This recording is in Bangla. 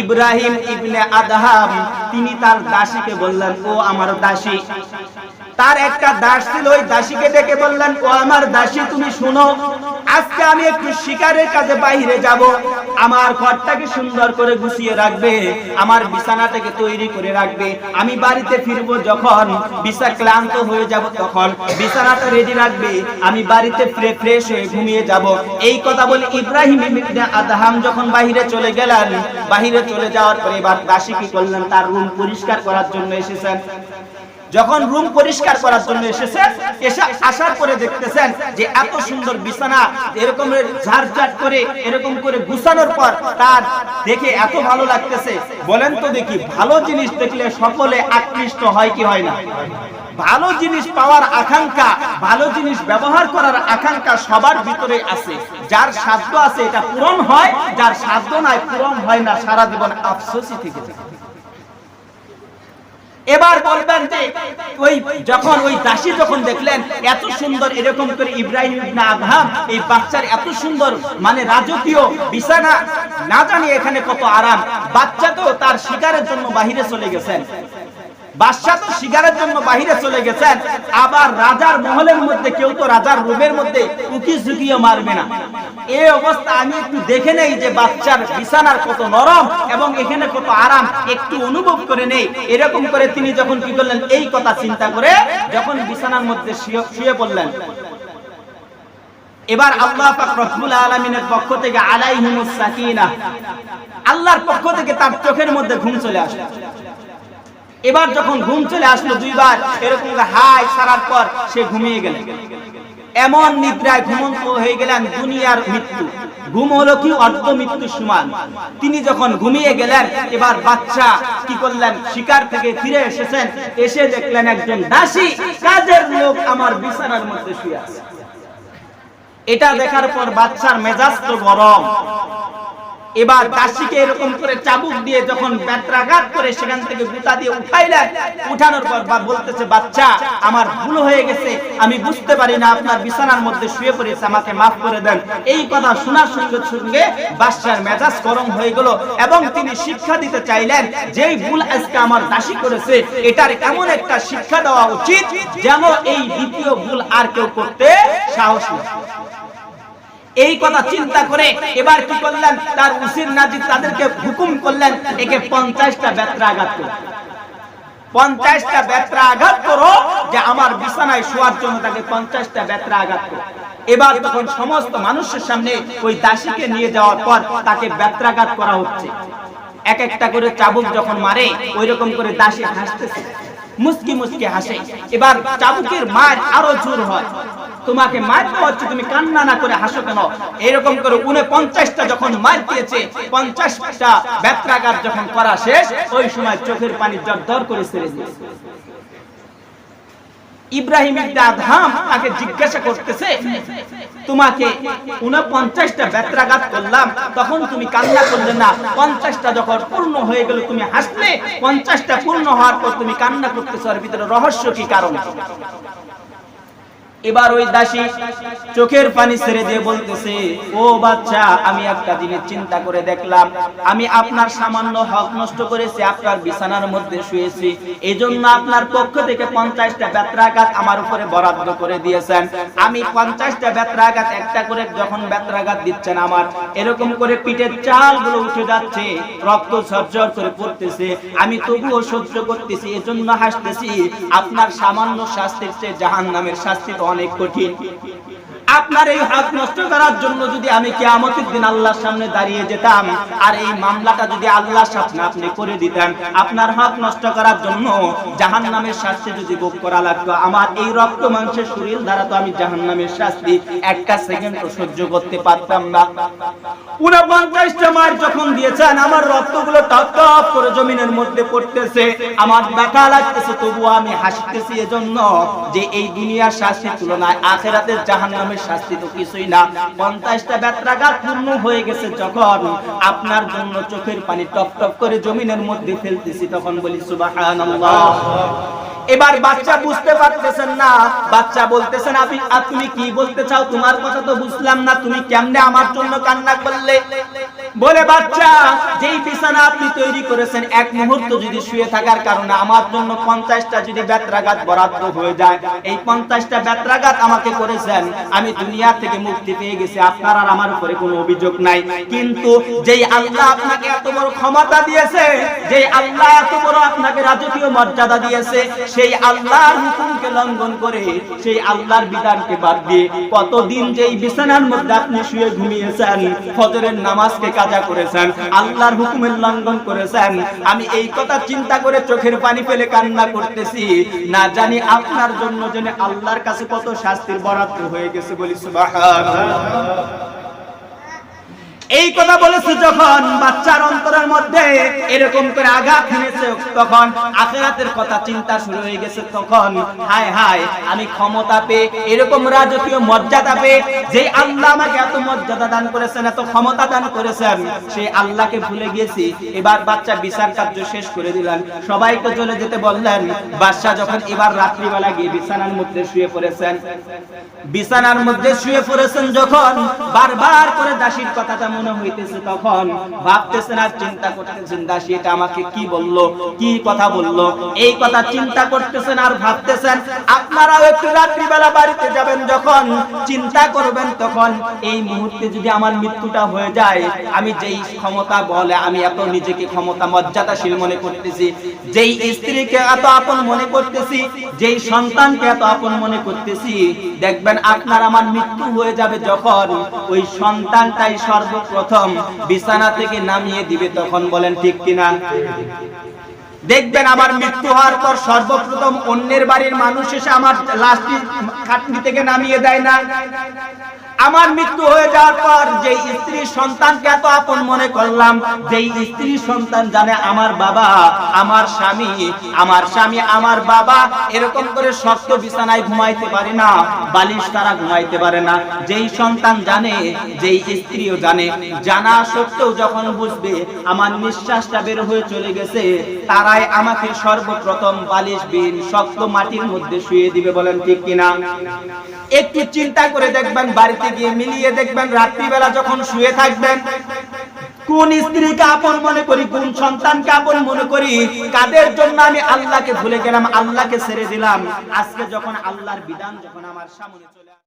ইব্রাহিম ইবনে আদহাম, তিনি তার দাসীকে বললেন, ও আমার দাসী। তার একটা দাস ছিল, ওই দাসীকে ডেকে বললেন, ও আমার দাসী, তুমি শুনো, আজকে আমি একটু শিকারের কাজে বাইরে যাব। আমার ঘরটাকে সুন্দর করে গুছিয়ে রাখবে, আমার বিছানাটাকে তৈরি করে রাখবে। আমি বাড়িতে ফিরবো যখন বিছা ক্লান্ত হয়ে যাব, তখন বিছানাটা রেডি রাখবে। আমি বাড়িতে ফ্রেশ হয়ে ঘুমিয়ে যাব। এই কথা বলে ইব্রাহিম ইবনে আদহাম যখন বাহিরে চলে গেলেন চলে যাওয়ার পরে এবার দাসী কি করলেন তার রুম পরিষ্কার করার জন্য এসেছেন। যখন রুম পরিষ্কার করার জন্য এসেছেন, এসে আসার পরে দেখতেছেন যে এত সুন্দর বিছানা, এরকম ঝাড়ঝাট করে, এরকম করে গুছানোর পর তার দেখে এত ভালো লাগতেছে। বলেন তো দেখি, ভালো জিনিস দেখলে সকলে আকৃষ্ট হয় কি হয় না? ভালো জিনিস পাওয়ার আকাঙ্ক্ষা, ভালো জিনিস ব্যবহার করার আকাঙ্ক্ষা সবার ভিতরে আছে। যার সাধ্য আছে এটা পূরণ হয়, যার সাধ্য নাই পূরণ হয় না, সারা জীবন আফসোসই থেকে যায়। এবার বলবেন যে, ওই যখন ওই দাসী যখন দেখলেন, এত সুন্দর এরকম করে ইব্রাহিম ইবনে আদহাম, এই বাচ্চার এত সুন্দর মানে রাজকীয় বিছানা, না জানি এখানে কত আরাম, বাচ্চা তো তার শিকারের জন্য বাহিরে চলে গেছেন। বাদশাহ তো শিকারের জন্য বাহিরে চলে গেছেন। আবার রাজার মহলের মধ্যে, কেউ তো রাজার রুমের মধ্যে উকি মারবে না। এই অবস্থা আমি একটু দেখে নেই যে বাচ্চার বিছানার কত নরম এবং এখানে কত আরাম। একটু অনুভব করে নেই। এরকম করে তিনি যখন কি করলেন, এই কথা চিন্তা করে যখন বিছানার মধ্যে শুয়ে- পড়লেন। এবার আল্লাহ পাক আলামিনের পক্ষ থেকে আলাইহিমুস সাকিনা, আল্লাহর পক্ষ থেকে তার চোখের মধ্যে ঘুম চলে আসলো। এবার যখন ঘুম চলে আসলো দুইবার, এরকম হাই সারার পর সে ঘুমিয়ে গেলেন এমন নিদ্রায় ঘুমন্ত হয়ে গেলেন দুনিয়ার মৃত্যু। ঘুম হলো কি? অর্ধ মৃত্যু সমান। তিনি যখন ঘুমিয়ে গেলেন, এবার বাচ্চা কি করলেন? শিকার থেকে ফিরে এসেছেন। এসে দেখলেন একজন দাসী কাজের লোক আমার বিছানার মধ্যে শুয়ে আছে। এটা দেখার পর বাচ্চার মেজাজ তো গরম। এবার দাসীকে এরকম করে চাবুক দিয়ে যখন ব্যত্রাঘাত করে সেখান থেকে গুতা দিয়ে উঠাইলেন, উঠানোর পর বা বলতেছে, বাচ্চা, আমার ভুল হয়ে গেছে, আমি বুঝতে পারি না, আপনার বিছানার মধ্যে শুয়ে পড়েছে, আমাকে মাফ করে দেন। এই কথা শোনার সঙ্গে সঙ্গে বাচ্চার মেজাজ গরম হয়ে গেল এবং তিনি শিক্ষা দিতে চাইলেন, যেই ভুল আজকে আমার দাসী করেছে, এটার এমন একটা শিক্ষা দেওয়া উচিত যেন এই দ্বিতীয় ভুল আর কেউ করতে সাহস না এই কথা চিন্তা করে এবার কি করলেন? তার উসির নাজির তাদেরকে হুকুম করলেন, একে পঞ্চাশটা ব্যত্রা আঘাত পঞ্চাশটা ব্যত্রা আঘাত করো যে আমার বিছানায় শোয়ার জন্য তাকে পঞ্চাশটা ব্যত্রা আঘাত করো। এবার তখন সমস্ত মানুষের সামনে ওই দাসীকে নিয়ে যাওয়ার পর তাকে ব্যত্রাঘাত করা হচ্ছে। এক একটা করে চাবুক যখন মারে ওই রকম করে দাসী হাসতেছে। মুস্কি মুস্কি হাসে। এবার চাবুকের মার আরও জোর হয়। তোমাকে মার হচ্ছে, তুমি কান্না না করে হাসো কেন? এরকম করে উনে পঞ্চাশটা যখন মার দিয়েছে, পঞ্চাশটা ব্যত্রাঘাত যখন করা শেষ, ওই সময় চোখের পানি জর্দর করে ছেড়ে দিয়েছে। ইব্রাহিম তাকে জিজ্ঞাসা করতেছে, তোমাকে উনপঞ্চাশটা ব্যত্রাঘাত করলাম, তখন তুমি কান্না করলে না? পঞ্চাশটা যখন পূর্ণ হয়ে গেল, তুমি হাসলে? পঞ্চাশটা পূর্ণ হওয়ার পর তুমি কান্না করতেছো আর ভিতরে রহস্য কি কারণ? এবার ওই দাসী চোখের পানি ছেড়ে দিয়ে বলতেছে, ও বাচ্চা, আমি একটা জিনিস চিন্তা করে দেখলাম। আমি আপনার সামান্য হক নষ্ট করেছি, আপনার বিছানার মধ্যে শুয়েছি। এই জন্য আপনার পক্ষ থেকে পঞ্চাশটা ব্যত্রাঘাত আমার উপরে বরাদ্দ করে দিয়েছেন। আমি পঞ্চাশটা ব্যত্রাঘাত একটা করে যখন ব্যত্রাঘাত দিচ্ছেন আমার, এরকম করে পিঠের চালগুলো উঠে যাচ্ছে, রক্ত ঝরঝর করে পড়তেছে। আমি তবুও সহ্য করতেছি, এজন্য হাসতেছি। আপনার সামান্য শাস্তির চেয়ে জাহান নামের শাস্তি তো অনেক কঠিন। আপনার এই হক নষ্ট করার জন্য যদি আমি কিয়ামতের দিন আল্লাহর সামনে দাঁড়িয়ে যেতাম, আর এই মামলাটা যদি আল্লাহর সামনে আপনি করে দিতেন, আপনার হক নষ্ট করার জন্য জাহান্নামের শাস্তি যদি ভোগ করা লাগতো, আমার এই রক্ত মাংসের শরীর দ্বারা তো আমি জাহান্নামের শাস্তি একটা সেকেন্ড সহ্য করতে পারতাম না। উনপঞ্চাশটা মার যখন দিয়েছেন, আমার রক্তগুলো টপ টপ করে জমিনের মধ্যে পড়তেছে। আমার ব্যথা লাগতেছে, তবুও আমি হাসতেছি এজন্য যে এই দুনিয়ার শাস্তির তুলনায় আখেরাতের জাহান্নামের শাস্তি তো কিছুই না। পঞ্চাশটা ব্যত্রাঘাত পূর্ণ হয়ে গেছে যখন আপনার জন্য চোখের পানি টপ টপ করে জমিনের মধ্যে ফেলতেছি তখন বলি সুবাহ এবার বাচ্চা বুঝতে পারতেছেন না। বাচ্চা বলতেছেন, আপনি, তুমি কি বলতে চাও? তোমার কথা তো বুঝলাম না। তুমি কেমনে আমার জন্য কান্না করলে? বলে, বাচ্চা, যেই বিছানা আপনি তৈরি করেছেন, এক মুহূর্ত যদি শুয়ে থাকার কারণে আমার জন্য পঞ্চাশটা যদি ব্যত্রাঘাত বরাদ্দ হয়ে যায়, এই পঞ্চাশটা ব্যত্রাঘাত আমাকে করেছেন, আমি দুনিয়া থেকে মুক্তি পেয়ে গেছি, আপনার আর আমার উপরে কোনো অভিযোগ নাই। কিন্তু যেই আল্লাহ আপনাকে এত বড় ক্ষমতা দিয়েছে, যেই আল্লাহ এত বড় আপনাকে রাজকীয় মর্যাদা দিয়েছে, সেই আল্লাহর হুকুমকে লঙ্ঘন করে, সেই আল্লাহর বিধানকে বাদ দিয়ে কতদিন যেই বিছানার মধ্যে আপনি শুয়ে ঘুমিয়েছেন, ফজরের নামাজকে কাজা করেছেন, আল্লাহর হুকুমের লঙ্ঘন করেছেন। আমি এই কথা চিন্তা করে চোখের পানি ফেলে কান্না করতেছি। না জানি আপনার জন্য জেনে আল্লাহর কাছে কত শাস্তির বরাদ্দ হয়ে গেছে বলি সুবহানাল্লাহ। এই কথা বলেছে যখন বাচ্চার অন্তরের মধ্যে এরকম করে আঘাত এনেছে তখন আখেরাতের কথা চিন্তা শুরু হয়ে গেছে, তখন হায় হায়, আমি ক্ষমতা পেয়ে, এরকম রাজকীয় মর্যাদা পেয়ে যে আল্লাহ আমাকে এত মর্যাদা দান করেছেন, এত ক্ষমতা দান করেছেন, সেই আল্লাহকে ভুলে গেছি এবার বাচ্চা বিচার কার্য শেষ করে দিলেন। সবাইকে চলে যেতে বললেন, বাদশাহ যখন এবার রাত্রিবেলা গিয়ে বিছানার মধ্যে শুয়ে পড়েছেন, বিছানার মধ্যে শুয়ে পড়েছেন যখন, বারবার করে দাসীর কথাটা মনে হইতেছে, তখন ভাবতেছেন, আর চিন্তা করতেছেন দাসী এটা আমাকে কি বলল, কি কথা বলল? এই কথা চিন্তা করতেছেন আর ভাবতেছেন, আপনারাও একটু রাত্রিবেলা বাড়িতে যাবেন যখন, চিন্তা করবেন তখন, এই মুহূর্তে যদি আমার মৃত্যুটা হয়ে যায়, আমি যেই ক্ষমতা বলে আমি এত নিজেকে ক্ষমতা, মর্যাদাশীল মনে করতেছি, যেই স্ত্রীকে এত আপন মনে করতেছি, যেই সন্তানকে এত আপন মনে করতেছি, দেখবেন আপনার আমার মৃত্যু হয়ে যাবে যখন ওই সন্তানটাই সর্বপ্রথম বিছানা থেকে নামিয়ে দিবে তখন বলেন, ঠিক কিনা? দেখবেন আমার মৃত্যু হওয়ার পর সর্বপ্রথম অন্যের বাড়ির মানুষ এসে আমার লাশটি খাটনি থেকে নামিয়ে দেয় না। আমার মৃত্যু হয়ে যাওয়ার পর যে স্ত্রী সন্তানকে এত আপন মনে করলাম, যেই স্ত্রী সন্তান জানে আমার বাবা, আমার স্বামী আমার স্বামী, আমার বাবা, এরকম করে শক্ত বিছানায় ঘুমাইতে পারে না, বালিশ তারা ঘুমাইতে পারে না। যেই সন্তান জানে, যেই স্ত্রীও জানে, জানা সত্ত্বেও যখন বুঝবে, আমার নিঃশ্বাসটা বের হয়ে চলে গেছে, তারাই আমাকে সর্বপ্রথম বালিশ বিন শক্ত মাটির মধ্যে শুয়ে দিবে বলেন ঠিক কিনা? একটু চিন্তা করে দেখবেন বাড়িতে গিয়ে মিলিয়ে দেখবেন, রাত্রিবেলা যখন শুয়ে থাকবেন, কোন স্ত্রীকে আপন মনে করি, কোন সন্তানকে আপন মনে করি, কাদের জন্য আমি আল্লাহকে ভুলে গেলাম, আল্লাহকে ছেড়ে দিলাম? আজকে যখন আল্লাহর বিধান যখন আমার সামনে চলে